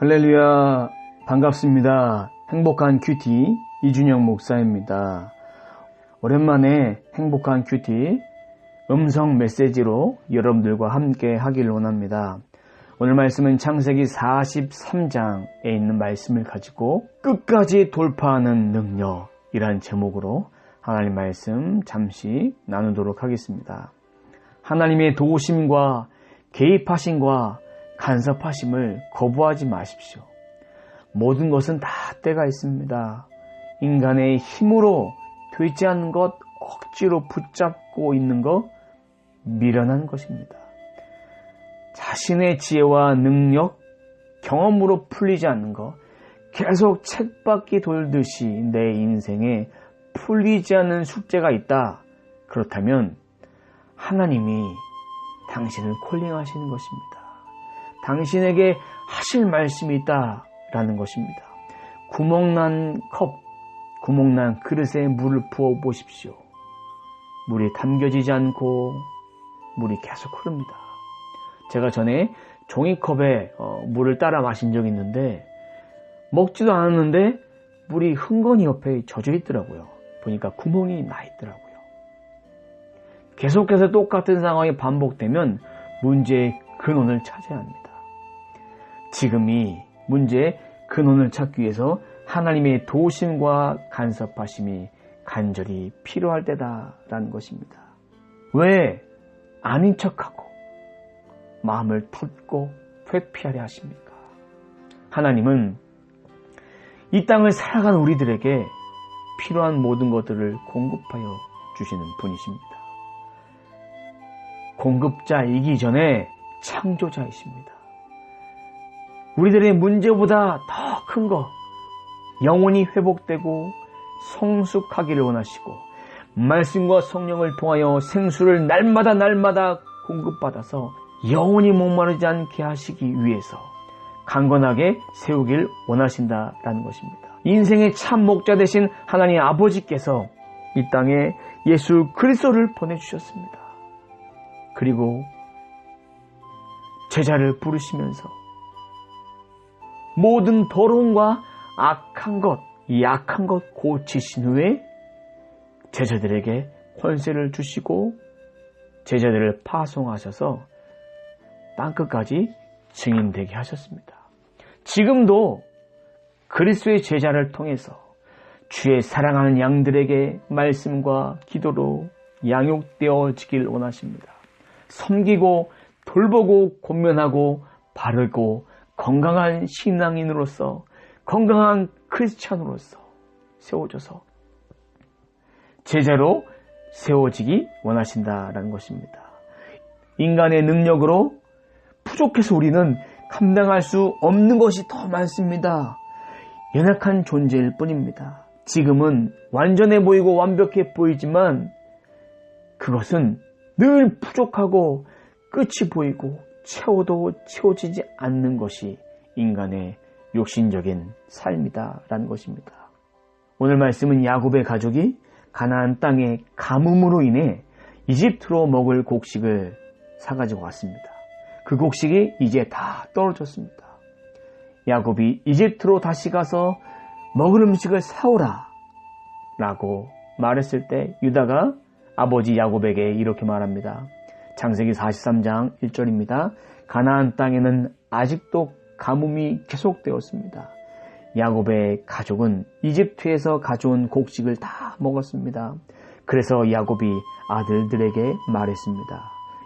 할렐루야 반갑습니다. 행복한 큐티 이준영 목사입니다. 오랜만에 행복한 큐티 음성 메시지로 여러분들과 함께 하기를 원합니다. 오늘 말씀은 창세기 43장에 있는 말씀을 가지고 끝까지 돌파하는 능력이란 제목으로 하나님 말씀 잠시 나누도록 하겠습니다. 하나님의 도우심과 개입하심과 간섭하심을 거부하지 마십시오. 모든 것은 다 때가 있습니다. 인간의 힘으로 되지 않는 것, 억지로 붙잡고 있는 것, 미련한 것입니다. 자신의 지혜와 능력, 경험으로 풀리지 않는 것, 계속 책바퀴 돌듯이 내 인생에 풀리지 않는 숙제가 있다. 그렇다면 하나님이 당신을 콜링하시는 것입니다. 당신에게 하실 말씀이 있다 라는 것입니다. 구멍난 컵, 구멍난 그릇에 물을 부어 보십시오. 물이 담겨지지 않고 물이 계속 흐릅니다. 제가 전에 종이컵에 어, 물을 따라 마신 적이 있는데 먹지도 않았는데 물이 흥건히 옆에 젖어 있더라고요. 보니까 구멍이 나 있더라고요. 계속해서 똑같은 상황이 반복되면 문제의 근원을 찾아야 합니다. 지금이 문제의 근원을 찾기 위해서 하나님의 도심과 간섭하심이 간절히 필요할 때다라는 것입니다. 왜 아닌 척하고 마음을 텄고 회피하려 하십니까? 하나님은 이 땅을 살아가는 우리들에게 필요한 모든 것들을 공급하여 주시는 분이십니다. 공급자이기 전에 창조자이십니다. 우리들의 문제보다 더큰 것, 영혼이 회복되고 성숙하기를 원하시고, 말씀과 성령을 통하여 생수를 날마다 날마다 공급받아서 영혼이 목마르지 않게 하시기 위해서 강건하게 세우길 원하신다라는 것입니다. 인생의 참 목자 되신 하나님 아버지께서 이 땅에 예수 그리스도를 보내주셨습니다. 그리고 제자를 부르시면서 모든 더러움과 악한 것, 약한 것 고치신 후에 제자들에게 권세를 주시고 제자들을 파송하셔서 땅끝까지 증인되게 하셨습니다. 지금도 그리스도의 제자를 통해서 주의 사랑하는 양들에게 말씀과 기도로 양육되어지길 원하십니다. 섬기고 돌보고 권면하고 바르고 건강한 신앙인으로서 건강한 크리스찬으로서 세워져서 제자로 세워지기 원하신다라는 것입니다. 인간의 능력으로 부족해서 우리는 감당할 수 없는 것이 더 많습니다. 연약한 존재일 뿐입니다. 지금은 완전해 보이고 완벽해 보이지만 그것은 늘 부족하고 끝이 보이고 채워도 채워지지 않는 것이 인간의 욕심적인 삶이다라는 것입니다. 오늘 말씀은 야곱의 가족이 가나안 땅의 가뭄으로 인해 이집트로 먹을 곡식을 사가지고 왔습니다. 그 곡식이 이제 다 떨어졌습니다. 야곱이 이집트로 다시 가서 먹을 음식을 사오라 라고 말했을 때 유다가 아버지 야곱에게 이렇게 말합니다. 장세기 43장 1절입니다. 가나안 땅에는 아직도 가뭄이 계속되었습니다. 야곱의 가족은 이집트에서 가져온 곡식을 다 먹었습니다. 그래서 야곱이 아들들에게 말했습니다.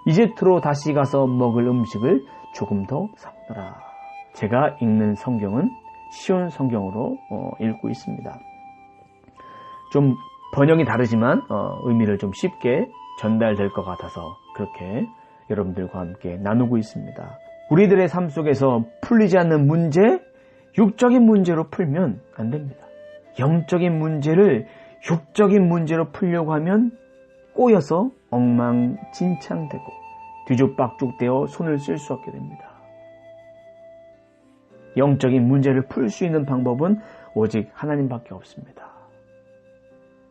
이집트로 다시 가서 먹을 음식을 조금 더 사오너라. 제가 읽는 성경은 쉬운 성경으로 어, 읽고 있습니다. 좀 번역이 다르지만 어, 의미를 좀 쉽게 전달될 것 같아서 그렇게 여러분들과 함께 나누고 있습니다. 우리들의 삶 속에서 풀리지 않는 문제, 육적인 문제로 풀면 안 됩니다. 영적인 문제를 육적인 문제로 풀려고 하면 꼬여서 엉망진창되고 뒤죽박죽되어 손을 쓸 수 없게 됩니다. 영적인 문제를 풀 수 있는 방법은 오직 하나님밖에 없습니다.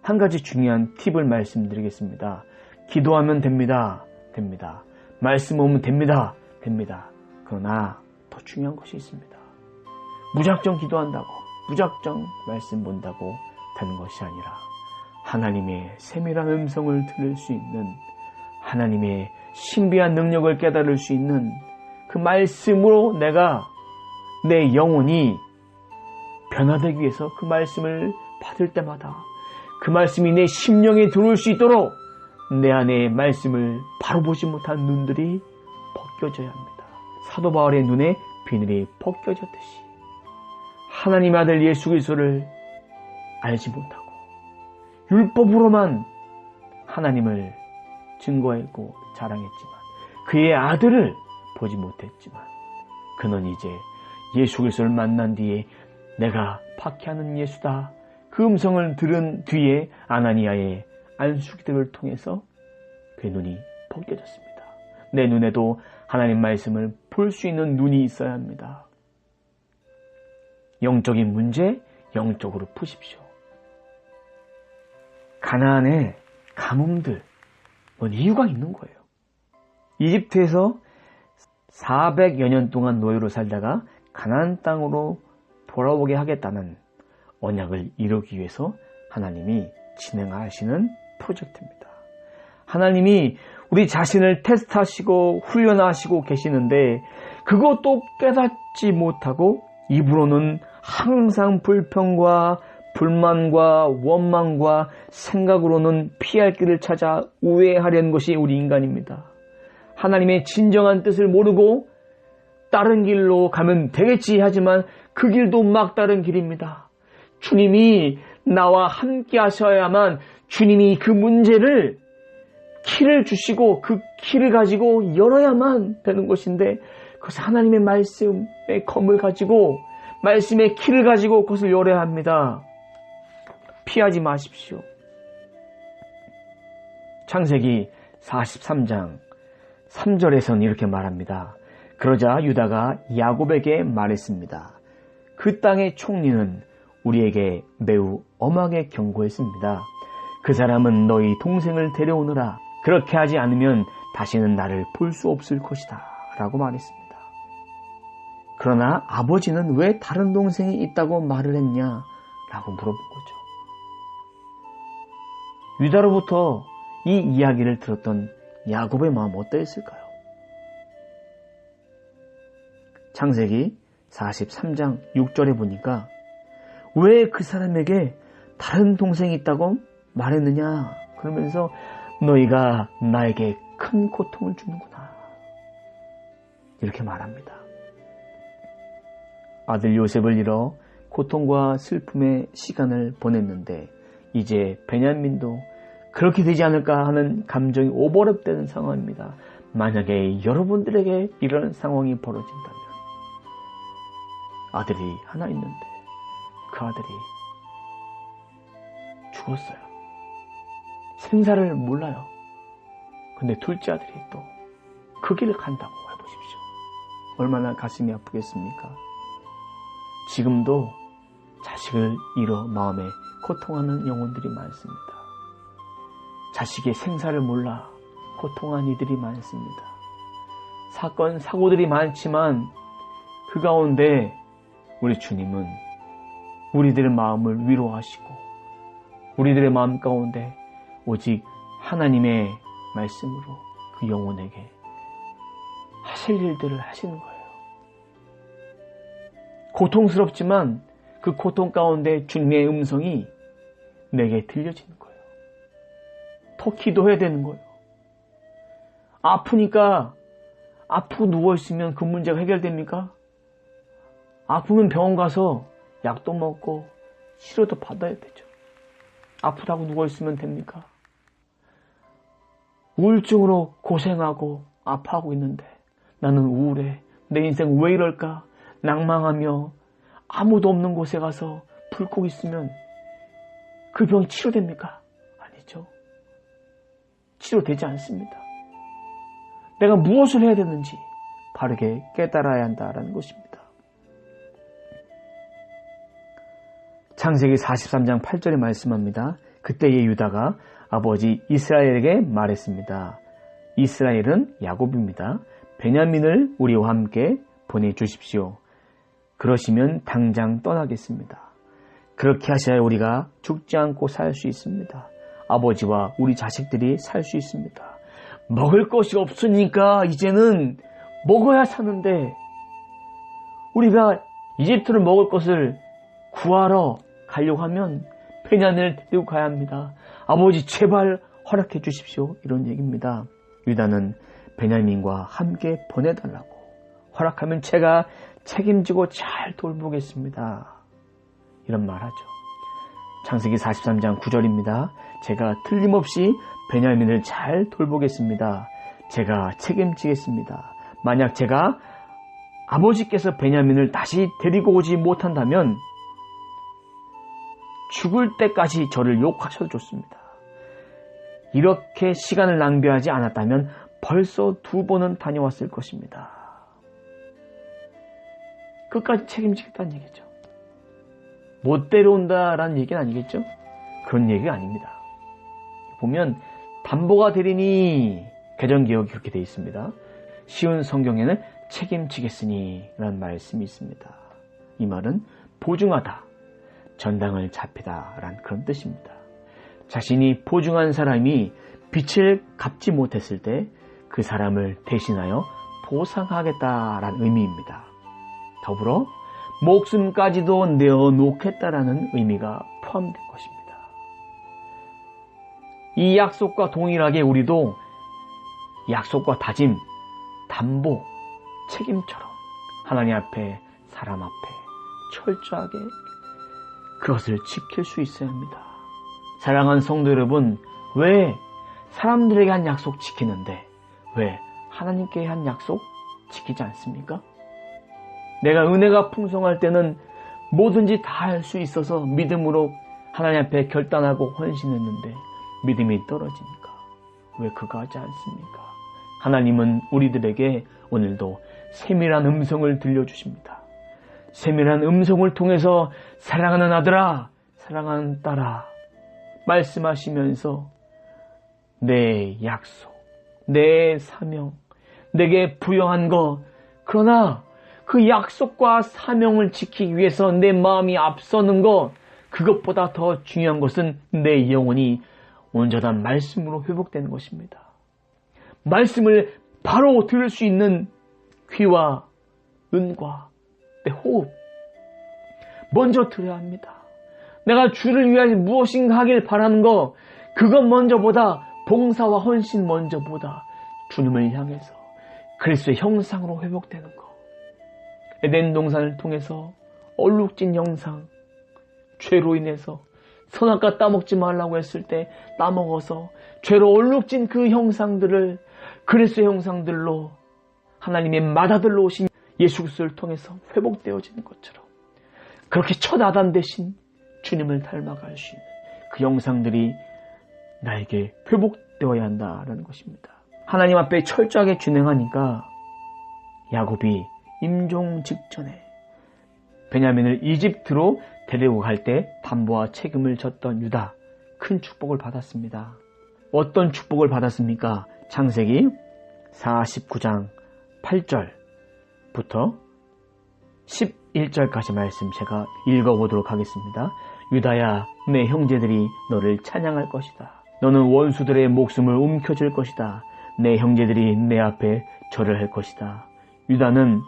한 가지 중요한 팁을 말씀드리겠습니다. 기도하면 됩니다. 됩니다. 말씀 오면 됩니다. 됩니다. 그러나 더 중요한 것이 있습니다. 무작정 기도한다고, 무작정 말씀 본다고 되는 것이 아니라 하나님의 세밀한 음성을 들을 수 있는 하나님의 신비한 능력을 깨달을 수 있는 그 말씀으로 내가 내 영혼이 변화되기 위해서 그 말씀을 받을 때마다 그 말씀이 내 심령에 들어올 수 있도록 내 안에 말씀을 바로 보지 못한 눈들이 벗겨져야 합니다. 사도 바울의 눈에 비늘이 벗겨졌듯이 하나님 아들 예수 그리스도를 알지 못하고 율법으로만 하나님을 증거했고 자랑했지만 그의 아들을 보지 못했지만 그는 이제 예수 그리스도를 만난 뒤에 내가 박해하는 예수다 그 음성을 들은 뒤에 아나니아의 안수기들을 통해서 그의 눈이 벗겨졌습니다. 내 눈에도 하나님 말씀을 볼 수 있는 눈이 있어야 합니다. 영적인 문제, 영적으로 푸십시오. 가나안의 가뭄들, 뭔 이유가 있는 거예요. 이집트에서 400여 년 동안 노예로 살다가 가나안 땅으로 돌아오게 하겠다는 언약을 이루기 위해서 하나님이 진행하시는 프로젝트입니다. 하나님이 우리 자신을 테스트하시고 훈련하시고 계시는데 그것도 깨닫지 못하고 입으로는 항상 불평과 불만과 원망과 생각으로는 피할 길을 찾아 우회하려는 것이 우리 인간입니다. 하나님의 진정한 뜻을 모르고 다른 길로 가면 되겠지 하지만 그 길도 막다른 길입니다. 주님이 나와 함께 하셔야만 주님이 그 문제를 키를 주시고 그 키를 가지고 열어야만 되는 것인데 그것을 하나님의 말씀의 검을 가지고 말씀의 키를 가지고 그것을 열어야 합니다. 피하지 마십시오. 창세기 43장 3절에서는 이렇게 말합니다. 그러자 유다가 야곱에게 말했습니다. 그 땅의 총리는 우리에게 매우 엄하게 경고했습니다. 그 사람은 너희 동생을 데려오느라 그렇게 하지 않으면 다시는 나를 볼 수 없을 것이다. 라고 말했습니다. 그러나 아버지는 왜 다른 동생이 있다고 말을 했냐? 라고 물어본 거죠. 유다로부터 이 이야기를 들었던 야곱의 마음 어떠했을까요? 창세기 43장 6절에 보니까 왜 그 사람에게 다른 동생이 있다고 말했느냐? 그러면서 너희가 나에게 큰 고통을 주는구나. 이렇게 말합니다. 아들 요셉을 잃어 고통과 슬픔의 시간을 보냈는데 이제 베냐민도 그렇게 되지 않을까 하는 감정이 오버랩되는 상황입니다. 만약에 여러분들에게 이런 상황이 벌어진다면 아들이 하나 있는데 그 아들이 죽었어요. 생사를 몰라요. 근데 둘째 아들이 또 그 길을 간다고 해보십시오. 얼마나 가슴이 아프겠습니까? 지금도 자식을 잃어 마음에 고통하는 영혼들이 많습니다. 자식의 생사를 몰라 고통한 이들이 많습니다. 사건, 사고들이 많지만 그 가운데 우리 주님은 우리들의 마음을 위로하시고 우리들의 마음 가운데 오직 하나님의 말씀으로 그 영혼에게 하실 일들을 하시는 거예요. 고통스럽지만 그 고통 가운데 주님의 음성이 내게 들려지는 거예요. 더 기도해야 되는 거예요. 아프니까 아프고 누워있으면 그 문제가 해결됩니까? 아프면 병원 가서 약도 먹고 치료도 받아야 되죠. 아프다고 누워있으면 됩니까? 우울증으로 고생하고 아파하고 있는데 나는 우울해. 내 인생 왜 이럴까? 낭망하며 아무도 없는 곳에 가서 불고 있으면 그 병이 치료됩니까? 아니죠. 치료되지 않습니다. 내가 무엇을 해야 되는지 바르게 깨달아야 한다라는 것입니다. 창세기 43장 8절에 말씀합니다. 그때의 유다가 아버지 이스라엘에게 말했습니다. 이스라엘은 야곱입니다. 베냐민을 우리와 함께 보내주십시오. 그러시면 당장 떠나겠습니다. 그렇게 하셔야 우리가 죽지 않고 살 수 있습니다. 아버지와 우리 자식들이 살 수 있습니다. 먹을 것이 없으니까 이제는 먹어야 사는데 우리가 이집트를 먹을 것을 구하러 가려고 하면 베냐민을 데리고 가야 합니다. 아버지 제발 허락해 주십시오. 이런 얘기입니다. 유다는 베냐민과 함께 보내달라고 허락하면 제가 책임지고 잘 돌보겠습니다. 이런 말 하죠. 창세기 43장 9절입니다. 제가 틀림없이 베냐민을 잘 돌보겠습니다. 제가 책임지겠습니다. 만약 제가 아버지께서 베냐민을 다시 데리고 오지 못한다면 죽을 때까지 저를 욕하셔도 좋습니다. 이렇게 시간을 낭비하지 않았다면 벌써 두 번은 다녀왔을 것입니다. 끝까지 책임지겠다는 얘기죠. 못 데려온다라는 얘기는 아니겠죠? 그런 얘기가 아닙니다. 보면 담보가 되리니 개정기억이 그렇게 되어 있습니다. 쉬운 성경에는 책임지겠으니 라는 말씀이 있습니다. 이 말은 보증하다, 전당을 잡히다 라는 그런 뜻입니다. 자신이 보증한 사람이 빛을 갚지 못했을 때 그 사람을 대신하여 보상하겠다라는 의미입니다. 더불어 목숨까지도 내어놓겠다라는 의미가 포함된 것입니다. 이 약속과 동일하게 우리도 약속과 다짐, 담보, 책임처럼 하나님 앞에 사람 앞에 철저하게 그것을 지킬 수 있어야 합니다. 사랑하는 성도 여러분, 왜 사람들에게 한 약속 지키는데 왜 하나님께 한 약속 지키지 않습니까? 내가 은혜가 풍성할 때는 뭐든지 다 할 수 있어서 믿음으로 하나님 앞에 결단하고 헌신했는데 믿음이 떨어지니까 왜 그거 하지 않습니까? 하나님은 우리들에게 오늘도 세밀한 음성을 들려주십니다. 세밀한 음성을 통해서 사랑하는 아들아, 사랑하는 딸아, 말씀하시면서 내 약속, 내 사명, 내게 부여한 것, 그러나 그 약속과 사명을 지키기 위해서 내 마음이 앞서는 것, 그것보다 더 중요한 것은 내 영혼이 온전한 말씀으로 회복되는 것입니다. 말씀을 바로 들을 수 있는 귀와 눈과 내 호흡, 먼저 들어야 합니다. 내가 주를 위하여 무엇인가 하길 바라는 거, 그것 먼저보다 봉사와 헌신 먼저보다 주님을 향해서 그리스도의 형상으로 회복되는 것. 에덴 동산을 통해서 얼룩진 형상, 죄로 인해서 선악과 따먹지 말라고 했을 때 따먹어서 죄로 얼룩진 그 형상들을 그리스도의 형상들로 하나님의 마다들로 오신 예수 그리스도를 통해서 회복되어지는 것처럼 그렇게 첫 아단 대신 주님을 닮아갈 수 있는 그 영상들이 나에게 회복되어야 한다라는 것입니다. 하나님 앞에 철저하게 준행하니까 야곱이 임종 직전에 베냐민을 이집트로 데리고 갈 때 담보와 책임을 졌던 유다 큰 축복을 받았습니다. 어떤 축복을 받았습니까? 창세기 49장 8절 부터 11절까지 말씀 제가 읽어보도록 하겠습니다. 유다야, 내 형제들이 너를 찬양할 것이다. 너는 원수들의 목숨을 움켜쥘 것이다. 내 형제들이 내 앞에 절을 할 것이다. 유다는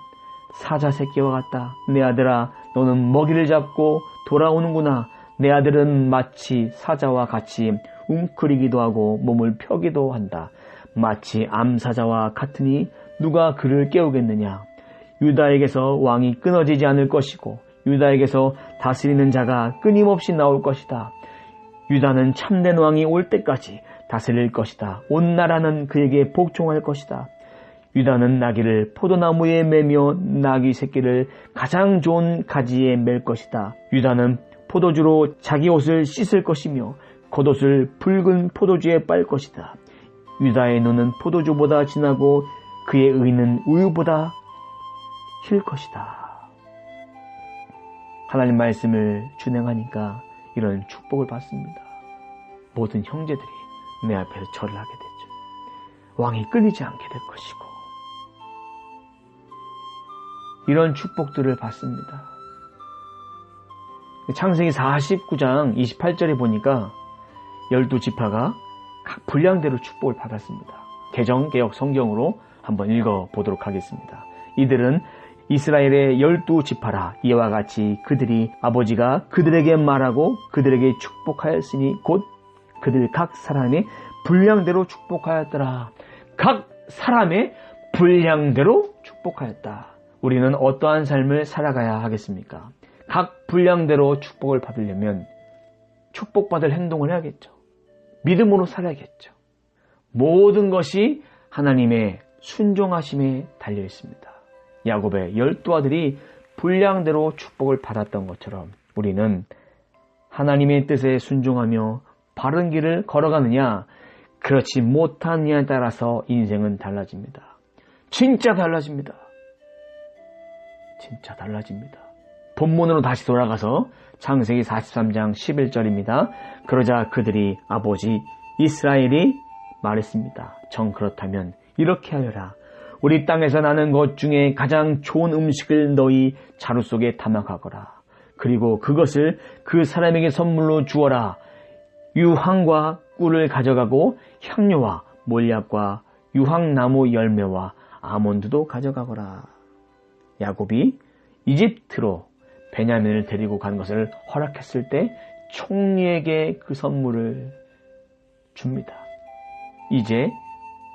사자 새끼와 같다. 내 아들아, 너는 먹이를 잡고 돌아오는구나. 내 아들은 마치 사자와 같이 웅크리기도 하고 몸을 펴기도 한다. 마치 암사자와 같으니 누가 그를 깨우겠느냐. 유다에게서 왕이 끊어지지 않을 것이고 유다에게서 다스리는 자가 끊임없이 나올 것이다. 유다는 참된 왕이 올 때까지 다스릴 것이다. 온 나라는 그에게 복종할 것이다. 유다는 나귀를 포도나무에 매며 나귀 새끼를 가장 좋은 가지에 맬 것이다. 유다는 포도주로 자기 옷을 씻을 것이며 겉옷을 붉은 포도주에 빨 것이다. 유다의 눈은 포도주보다 진하고 그의 의는 우유보다 힐 것이다. 하나님 말씀을 준행하니까 이런 축복을 받습니다. 모든 형제들이 내 앞에서 절을 하게 되죠. 왕이 끌리지 않게 될 것이고 이런 축복들을 받습니다. 창세기 49장 28절에 보니까 열두 지파가 각 분량대로 축복을 받았습니다. 개정 개혁 성경으로 한번 읽어 보도록 하겠습니다. 이들은 이스라엘의 열두 지파라 이와 같이 그들이 아버지가 그들에게 말하고 그들에게 축복하였으니 곧 그들 각 사람의 분량대로 축복하였더라. 각 사람의 분량대로 축복하였다. 우리는 어떠한 삶을 살아가야 하겠습니까? 각 분량대로 축복을 받으려면 축복받을 행동을 해야겠죠. 믿음으로 살아야겠죠. 모든 것이 하나님의 순종하심에 달려 있습니다. 야곱의 열두 아들이 분량대로 축복을 받았던 것처럼 우리는 하나님의 뜻에 순종하며 바른 길을 걸어가느냐, 그렇지 못하느냐에 따라서 인생은 달라집니다. 진짜 달라집니다. 진짜 달라집니다. 본문으로 다시 돌아가서 창세기 43장 11절입니다. 그러자 그들이 아버지 이스라엘이 말했습니다. 정 그렇다면 이렇게 하여라. 우리 땅에서 나는 것 중에 가장 좋은 음식을 너희 자루 속에 담아가거라. 그리고 그것을 그 사람에게 선물로 주어라. 유황과 꿀을 가져가고 향료와 몰약과 유황나무 열매와 아몬드도 가져가거라. 야곱이 이집트로 베냐민을 데리고 간 것을 허락했을 때 총리에게 그 선물을 줍니다. 이제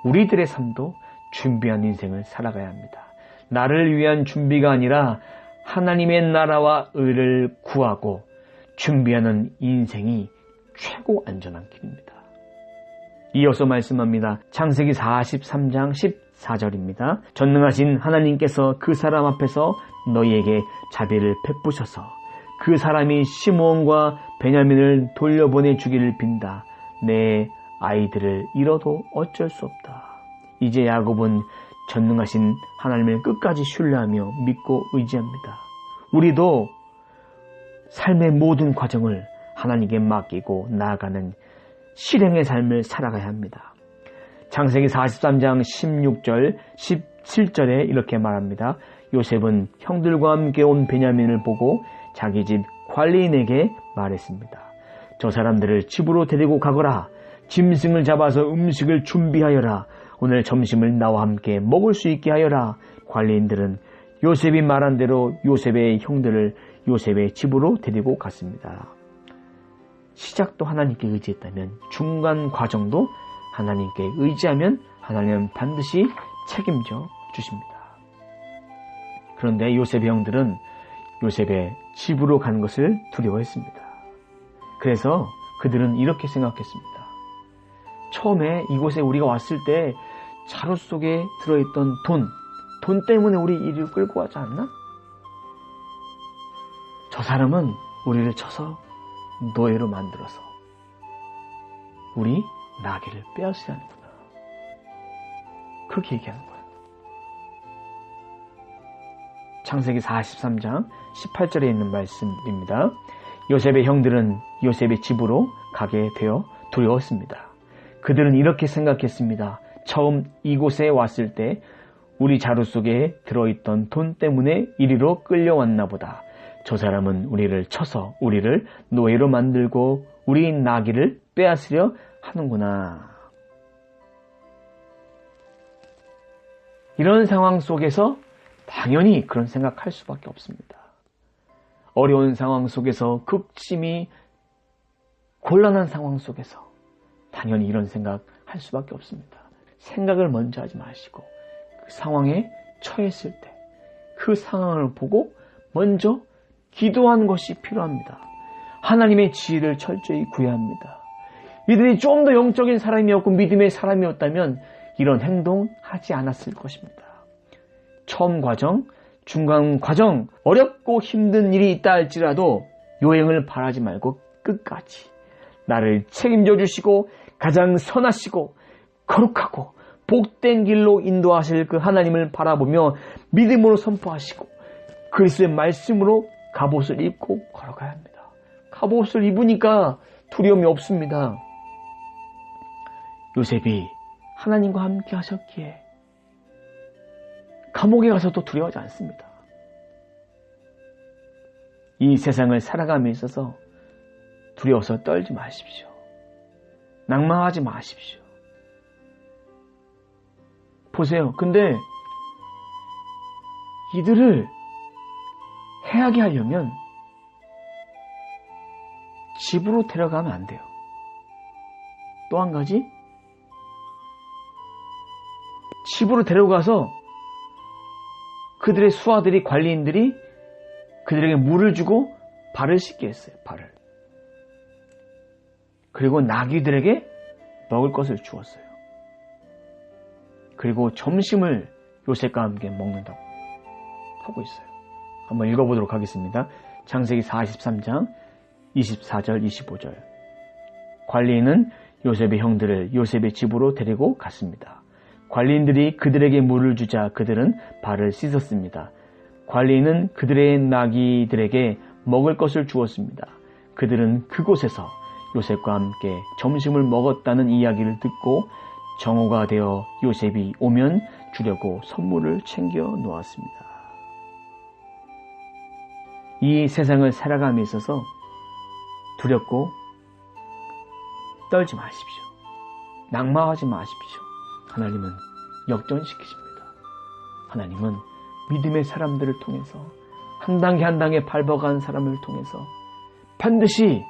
우리들의 삶도 준비한 인생을 살아가야 합니다. 나를 위한 준비가 아니라 하나님의 나라와 의를 구하고 준비하는 인생이 최고 안전한 길입니다. 이어서 말씀합니다. 창세기 43장 14절입니다. 전능하신 하나님께서 그 사람 앞에서 너희에게 자비를 베푸셔서 그 사람이 시므온과 베냐민을 돌려보내 주기를 빈다. 내 아이들을 잃어도 어쩔 수 없다. 이제 야곱은 전능하신 하나님을 끝까지 신뢰하며 믿고 의지합니다. 우리도 삶의 모든 과정을 하나님께 맡기고 나아가는 실행의 삶을 살아가야 합니다. 창세기 43장 16절, 17절에 이렇게 말합니다. 요셉은 형들과 함께 온 베냐민을 보고 자기 집 관리인에게 말했습니다. 저 사람들을 집으로 데리고 가거라. 짐승을 잡아서 음식을 준비하여라. 오늘 점심을 나와 함께 먹을 수 있게 하여라. 관리인들은 요셉이 말한 대로 요셉의 형들을 요셉의 집으로 데리고 갔습니다. 시작도 하나님께 의지했다면 중간 과정도 하나님께 의지하면 하나님은 반드시 책임져 주십니다. 그런데 요셉의 형들은 요셉의 집으로 간 것을 두려워했습니다. 그래서 그들은 이렇게 생각했습니다. 처음에 이곳에 우리가 왔을 때 자루 속에 들어있던 돈, 돈 때문에 우리 이리로 끌고 가지 않나? 저 사람은 우리를 쳐서 노예로 만들어서 우리 나귀를 빼앗으려는구나. 그렇게 얘기하는 거예요. 창세기 43장 18절에 있는 말씀입니다. 요셉의 형들은 요셉의 집으로 가게 되어 두려웠습니다. 그들은 이렇게 생각했습니다. 처음 이곳에 왔을 때 우리 자루 속에 들어있던 돈 때문에 이리로 끌려왔나 보다. 저 사람은 우리를 쳐서 우리를 노예로 만들고 우리 나귀를 빼앗으려 하는구나. 이런 상황 속에서 당연히 그런 생각할 수밖에 없습니다. 어려운 상황 속에서 극심히 곤란한 상황 속에서 당연히 이런 생각 할 수밖에 없습니다. 생각을 먼저 하지 마시고 그 상황에 처했을 때 그 상황을 보고 먼저 기도하는 것이 필요합니다. 하나님의 지혜를 철저히 구해야 합니다. 이들이 좀 더 영적인 사람이었고 믿음의 사람이었다면 이런 행동 하지 않았을 것입니다. 처음 과정, 중간 과정, 어렵고 힘든 일이 있다 할지라도 요행을 바라지 말고 끝까지 나를 책임져 주시고 가장 선하시고 거룩하고 복된 길로 인도하실 그 하나님을 바라보며 믿음으로 선포하시고 그리스도의 말씀으로 갑옷을 입고 걸어가야 합니다. 갑옷을 입으니까 두려움이 없습니다. 요셉이 하나님과 함께 하셨기에 감옥에 가서도 두려워하지 않습니다. 이 세상을 살아감에 있어서 두려워서 떨지 마십시오. 낭망하지 마십시오. 보세요. 근데 이들을 해하게 하려면 집으로 데려가면 안 돼요. 또 한 가지, 집으로 데려가서 그들의 수하들이, 관리인들이 그들에게 물을 주고 발을 씻게 했어요, 발을. 그리고 나귀들에게 먹을 것을 주었어요. 그리고 점심을 요셉과 함께 먹는다고 하고 있어요. 한번 읽어보도록 하겠습니다. 창세기 43장 24절 25절 관리인은 요셉의 형들을 요셉의 집으로 데리고 갔습니다. 관리인들이 그들에게 물을 주자 그들은 발을 씻었습니다. 관리인은 그들의 나귀들에게 먹을 것을 주었습니다. 그들은 그곳에서 요셉과 함께 점심을 먹었다는 이야기를 듣고 정오가 되어 요셉이 오면 주려고 선물을 챙겨 놓았습니다. 이 세상을 살아감에 있어서 두렵고 떨지 마십시오. 낙마하지 마십시오. 하나님은 역전시키십니다. 하나님은 믿음의 사람들을 통해서 한 단계 한 단계 밟아간 사람을 통해서 반드시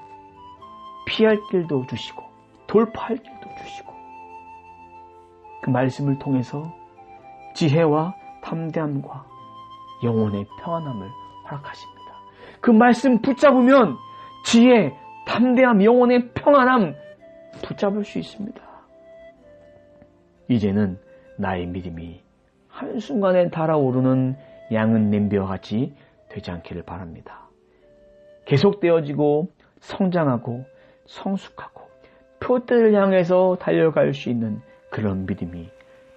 피할 길도 주시고 돌파할 길도 주시고 그 말씀을 통해서 지혜와 탐대함과 영혼의 평안함을 허락하십니다. 그 말씀 붙잡으면 지혜, 탐대함, 영혼의 평안함 붙잡을 수 있습니다. 이제는 나의 믿음이 한순간에 달아오르는 양은 냄비와 같이 되지 않기를 바랍니다. 계속되어지고 성장하고 성숙하고 표대를 향해서 달려갈 수 있는 그런 믿음이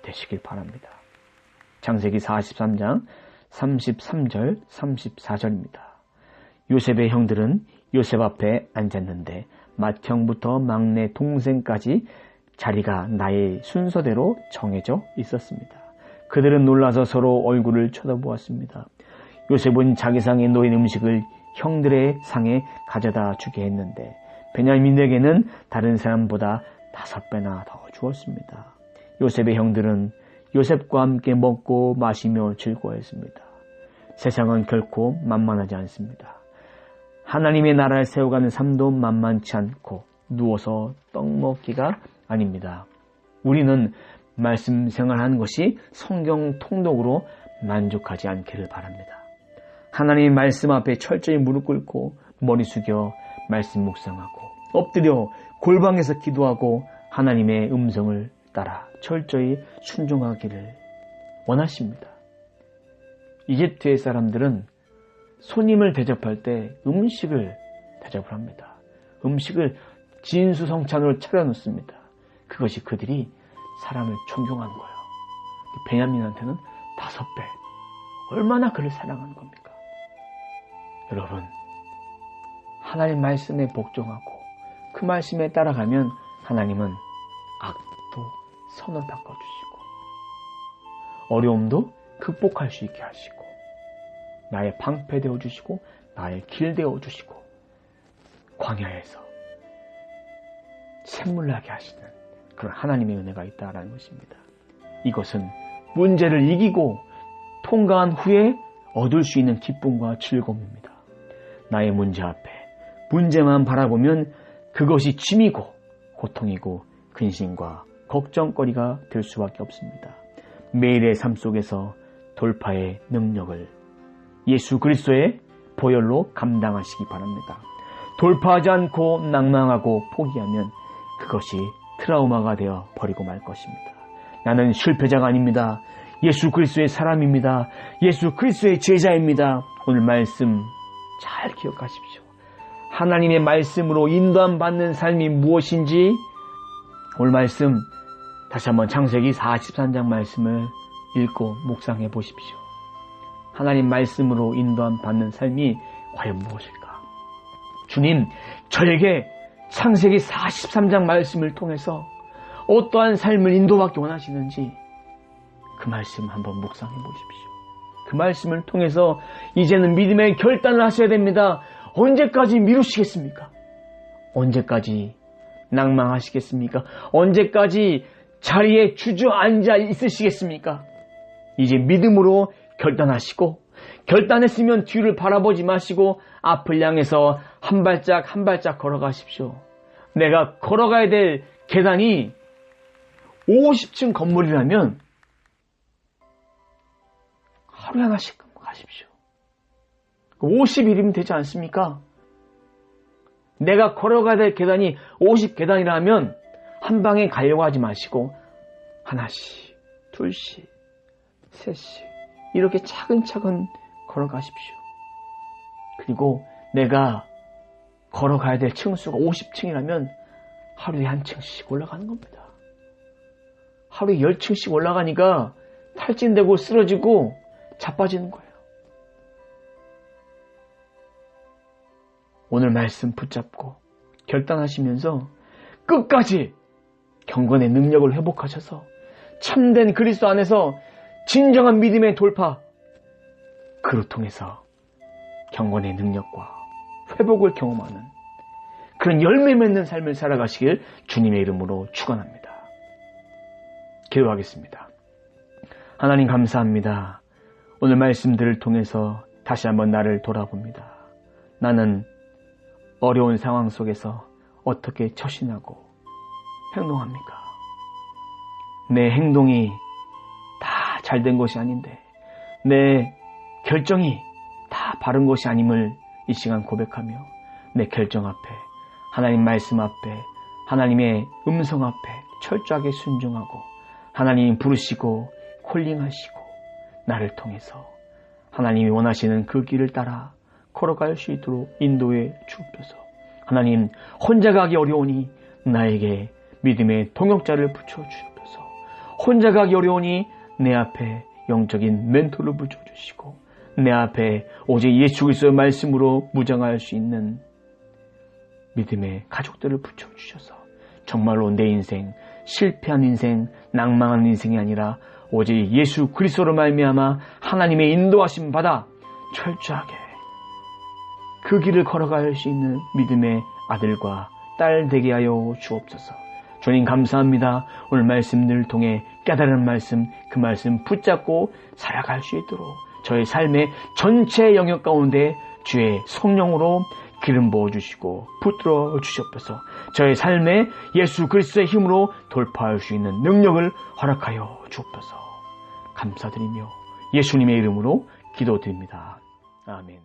되시길 바랍니다. 창세기 43장 33절 34절입니다. 요셉의 형들은 요셉 앞에 앉았는데 맏형부터 막내 동생까지 자리가 나의 순서대로 정해져 있었습니다. 그들은 놀라서 서로 얼굴을 쳐다보았습니다. 요셉은 자기 상에 놓인 음식을 형들의 상에 가져다 주게 했는데 베냐민에게는 다른 사람보다 다섯 배나 더 주었습니다. 요셉의 형들은 요셉과 함께 먹고 마시며 즐거워했습니다. 세상은 결코 만만하지 않습니다. 하나님의 나라를 세워가는 삶도 만만치 않고 누워서 떡 먹기가 아닙니다. 우리는 말씀 생활하는 것이 성경 통독으로 만족하지 않기를 바랍니다. 하나님의 말씀 앞에 철저히 무릎 꿇고 머리 숙여 말씀 묵상하고 엎드려 골방에서 기도하고 하나님의 음성을 따라 철저히 순종하기를 원하십니다. 이집트의 사람들은 손님을 대접할 때 음식을 대접을 합니다. 음식을 진수성찬으로 차려놓습니다. 그것이 그들이 사람을 존경한 거예요. 베냐민한테는 다섯 배. 얼마나 그를 사랑하는 겁니까? 여러분, 하나님 말씀에 복종하고 그 말씀에 따라가면 하나님은 악도 선을 바꿔주시고 어려움도 극복할 수 있게 하시고 나의 방패 되어 주시고 나의 길 되어 주시고 광야에서 샘물나게 하시는 그런 하나님의 은혜가 있다라는 것입니다. 이것은 문제를 이기고 통과한 후에 얻을 수 있는 기쁨과 즐거움입니다. 나의 문제 앞에 문제만 바라보면 그것이 짐이고 고통이고 근심과 걱정거리가 될 수밖에 없습니다. 매일의 삶 속에서 돌파의 능력을 예수 그리스도의 보혈로 감당하시기 바랍니다. 돌파하지 않고 낭망하고 포기하면 그것이 트라우마가 되어 버리고 말 것입니다. 나는 실패자가 아닙니다. 예수 그리스도의 사람입니다. 예수 그리스도의 제자입니다. 오늘 말씀 잘 기억하십시오. 하나님의 말씀으로 인도함 받는 삶이 무엇인지 오늘 말씀 다시 한번 창세기 43장 말씀을 읽고 묵상해 보십시오. 하나님 말씀으로 인도함 받는 삶이 과연 무엇일까? 주님, 저에게 창세기 43장 말씀을 통해서 어떠한 삶을 인도받기 원하시는지 그 말씀 한번 묵상해 보십시오. 그그 말씀을 통해서 이제는 믿음의 결단을 하셔야 됩니다. 언제까지 미루시겠습니까? 언제까지 낭망하시겠습니까? 언제까지 자리에 주저앉아 있으시겠습니까? 이제 믿음으로 결단하시고 결단했으면 뒤를 바라보지 마시고 앞을 향해서 한 발짝 한 발짝 걸어가십시오. 내가 걸어가야 될 계단이 50층 건물이라면 하루에 하나씩 가십시오. 50일이면 되지 않습니까? 내가 걸어가야 될 계단이 50계단이라면 한 방에 가려고 하지 마시고 하나씩, 둘씩, 셋씩 이렇게 차근차근 걸어가십시오. 그리고 내가 걸어가야 될 층수가 50층이라면 하루에 한 층씩 올라가는 겁니다. 하루에 10층씩 올라가니까 탈진되고 쓰러지고 자빠지는 거예요. 오늘 말씀 붙잡고 결단하시면서 끝까지 경건의 능력을 회복하셔서 참된 그리스도 안에서 진정한 믿음의 돌파 그로 통해서 경건의 능력과 회복을 경험하는 그런 열매 맺는 삶을 살아가시길 주님의 이름으로 축원합니다. 기도하겠습니다. 하나님 감사합니다. 오늘 말씀들을 통해서 다시 한번 나를 돌아봅니다. 나는 어려운 상황 속에서 어떻게 처신하고 행동합니까? 내 행동이 다 잘 된 것이 아닌데 내 결정이 다 바른 것이 아님을 이 시간 고백하며 내 결정 앞에 하나님 말씀 앞에 하나님의 음성 앞에 철저하게 순종하고 하나님 부르시고 콜링하시고 나를 통해서 하나님이 원하시는 그 길을 따라 걸어갈 수 있도록 인도해 주옵소서. 하나님 혼자 가기 어려우니 나에게 믿음의 동역자를 붙여 주옵소서. 혼자 가기 어려우니 내 앞에 영적인 멘토를 붙여 주시고 내 앞에 오직 예수 그리스도의 말씀으로 무장할 수 있는 믿음의 가족들을 붙여 주셔서 정말로 내 인생 실패한 인생, 낭망한 인생이 아니라 오직 예수 그리스도로 말미암아 하나님의 인도하심 받아 철저하게 그 길을 걸어갈 수 있는 믿음의 아들과 딸 되게 하여 주옵소서. 주님 감사합니다. 오늘 말씀을 통해 깨달은 말씀, 그 말씀 붙잡고 살아갈 수 있도록 저의 삶의 전체 영역 가운데 주의 성령으로 기름 부어 주시고 붙들어 주시옵소서. 저의 삶에 예수 그리스도의 힘으로 돌파할 수 있는 능력을 허락하여 주옵소서. 감사드리며 예수님의 이름으로 기도드립니다. 아멘.